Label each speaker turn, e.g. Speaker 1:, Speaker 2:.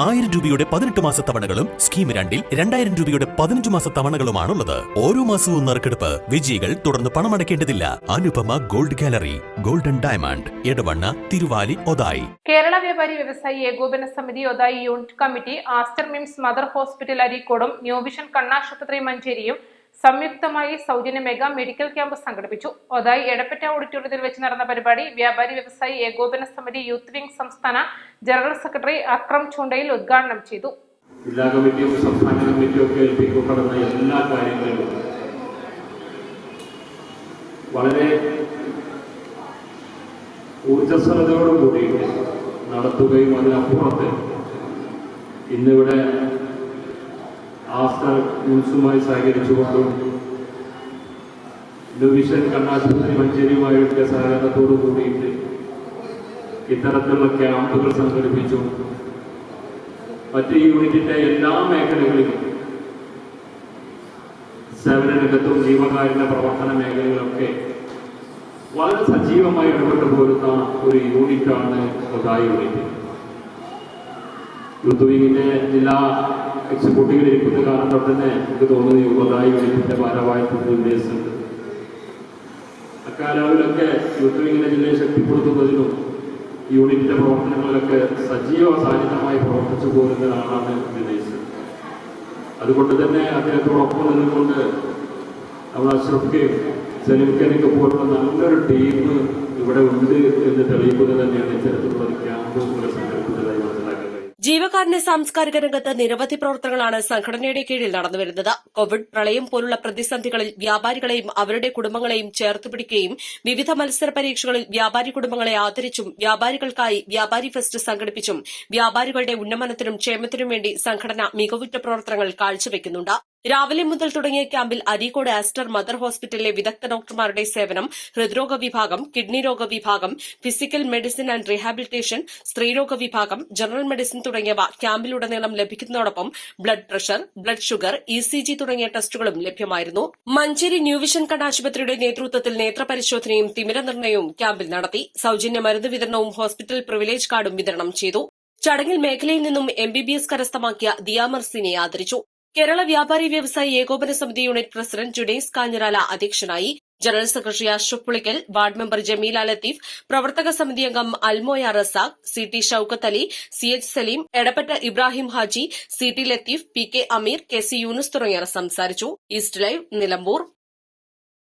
Speaker 1: ആയിരം രൂപയുടെ പതിനെട്ട് മാസ തവണകളും സ്കീം രണ്ടിൽ രണ്ടായിരം രൂപയുടെ പതിനഞ്ച് മാസ തവണകളുമാണുള്ളത്. ഓരോ മാസവും നറുക്കെടുപ്പ് വിജയികൾ തുടർന്ന് പണമടയ്ക്കേണ്ടതില്ല. Anupama gold gallery golden diamond Edavanna Thiruvali Othayi.
Speaker 2: Kerala Vyapari Vyavasayi Ekopana Samithi Othayi unit committee Aster MIMS mother hospital അരീക്കോടും New Vision കണ്ണാശുപത്രി മഞ്ചേരിയും സംയുക്തമായി സൗജന്യ മെഗാ മെഡിക്കൽ ക്യാമ്പ് സംഘടിപ്പിച്ചു. ഒതായി എടപ്പറ്റ ഓഡിറ്റോറിയത്തിൽ വെച്ച് നടന്ന പരിപാടി വ്യാപാരി വ്യവസായി ഏകോപന സമിതി യൂത്ത് വിംഗ് സംസ്ഥാന ജനറൽ സെക്രട്ടറി അക്രം ചുണ്ടയിൽ ഉദ്ഘാടനം ചെയ്തു.
Speaker 3: ജില്ലാ കമ്മിറ്റിയും സംസ്ഥാന കമ്മിറ്റിയും ഒക്കെ ഏൽപ്പിക്കപ്പെടുന്ന എല്ലാ കാര്യങ്ങളിലും വളരെ ഊർജസ്വലതയോടുകൂടി നടത്തുകയും അതിനപ്പുറത്ത് ഇന്നിവിടെ ആസ്ഥാന ന്യൂസുമായി സഹകരിച്ചുകൊണ്ടും ഡിവിഷൻ കണ്ണാശുപത്രി മഞ്ചേരിയുമായൊക്കെ സഹകരണത്തോടു കൂടിയിട്ട് ഇത്തരത്തിലുള്ള ക്യാമ്പുകൾ സംഘടിപ്പിച്ചു. മറ്റ് യൂണിറ്റിന്റെ എല്ലാ മേഖലകളിലും സേവനരംഗത്തും ജീവകാരുണ്യ പ്രവർത്തന മേഖലകളിലൊക്കെ വളരെ സജീവമായി ഇടപെട്ടു പോരുന്ന ഒരു യൂണിറ്റാണ് ഒതായി യൂണിറ്റ്. യൂത്ത് വിങ്ങിന്റെ ജില്ലാ എക്സിക്യൂട്ടീവിൽ ഇരിക്കുന്ന കാരണം തന്നെ എനിക്ക് തോന്നുന്നു യുവതായി ഒതായി യൂണിറ്റിന്റെ ഭാരവാഹിത്വത്തിൽ ഉദ്ദേശിച്ചിട്ടുണ്ട് അക്കാലങ്ങളിലൊക്കെ യൂത്ത് വിങ്ങിന്റെ ജില്ലയെ ശക്തിപ്പെടുത്തുന്നതിനും യൂണിറ്റിന്റെ പ്രവർത്തനങ്ങളിലൊക്കെ സജീവ സാന്നിധ്യമായി പ്രവർത്തിച്ചു പോരുന്ന ഒരാളാണ് ദിനേശ് അതുകൊണ്ട് തന്നെ അദ്ദേഹത്തോടൊപ്പം നിന്നുകൊണ്ട് നമ്മൾ അഷ്റഫ്കയും സലീംഖാനൊക്കെ പോലുള്ള നല്ലൊരു ടീം ഇവിടെ ഉണ്ട് എന്ന് തെളിയിക്കുന്നത് തന്നെയാണ് ഇത്തരത്തിലുള്ള ക്യാമ്പ് ക്യാമ്പ്
Speaker 4: ജീവകാരുണ്യ സാംസ്കാരിക രംഗത്ത് നിരവധി പ്രവർത്തനങ്ങളാണ് സംഘടനയുടെ കീഴിൽ നടന്നുവരുന്നത് കോവിഡ് പ്രളയം പോലുള്ള പ്രതിസന്ധികളിൽ വ്യാപാരികളെയും അവരുടെ കുടുംബങ്ങളെയും ചേർത്തുപിടിക്കുകയും വിവിധ മത്സര പരീക്ഷകളിൽ വ്യാപാരി കുടുംബങ്ങളെ ആദരിച്ചും വ്യാപാരികൾക്കായി വ്യാപാരി ഫെസ്റ്റ് സംഘടിപ്പിച്ചും വ്യാപാരികളുടെ ഉന്നമനത്തിനും ക്ഷേമത്തിനും വേണ്ടി സംഘടന മികവുറ്റ പ്രവർത്തനങ്ങൾ കാഴ്ചവെക്കുന്നുണ്ട്. രാവിലെ മുതൽ തുടങ്ങിയ ക്യാമ്പിൽ അരീക്കോട് ആസ്റ്റർ മദർ ഹോസ്പിറ്റലിലെ വിദഗ്ധ ഡോക്ടർമാരുടെ സേവനം ഹൃദ്രോഗ വിഭാഗം കിഡ്നി രോഗ വിഭാഗം ഫിസിക്കൽ മെഡിസിൻ ആൻഡ് റീഹാബിലിറ്റേഷൻ സ്ത്രീരോഗ വിഭാഗം ജനറൽ മെഡിസിൻ തുടങ്ങിയവ ക്യാമ്പിലുടനീളം ലഭിക്കുന്നതോടൊപ്പം blood pressure blood sugar E C G തുടങ്ങിയ ടെസ്റ്റുകളും ലഭ്യമായിരുന്നു. മഞ്ചേരി ന്യൂവിഷൻ വിഷൻ കണ്ണാശുപത്രിയുടെ നേതൃത്വത്തിൽ നേത്രപരിശോധനയും തിമിര നിർണയവും ക്യാമ്പിൽ നടത്തി. സൌജന്യ മരുന്ന് വിതരണവും ഹോസ്പിറ്റൽ പ്രിവിലേജ് കാർഡും വിതരണം ചെയ്തു. ചടങ്ങിൽ മേഖലയിൽ നിന്നും എം ബി ബി എസ് കരസ്ഥമാക്കിയ ദിയാമർസിനെ ആദരിച്ചു. കേരള വ്യാപാരി വ്യവസായി ഏകോപന സമിതി യൂണിറ്റ് പ്രസിഡന്റ് ജുനൈസ് കാഞ്ഞിരാല അധ്യക്ഷനായി general secretary Ashraf Pulikkal ward member Jameela Latheef പ്രവർത്തക സമിതി അംഗം Almoya Razak C T Shoukath Ali C H Saleem Edappetta Ibrahim Haji C T Latheef P K Ameer K C Yunus തുടങ്ങിയവർ സംസാരിച്ചു. East live Nilambur.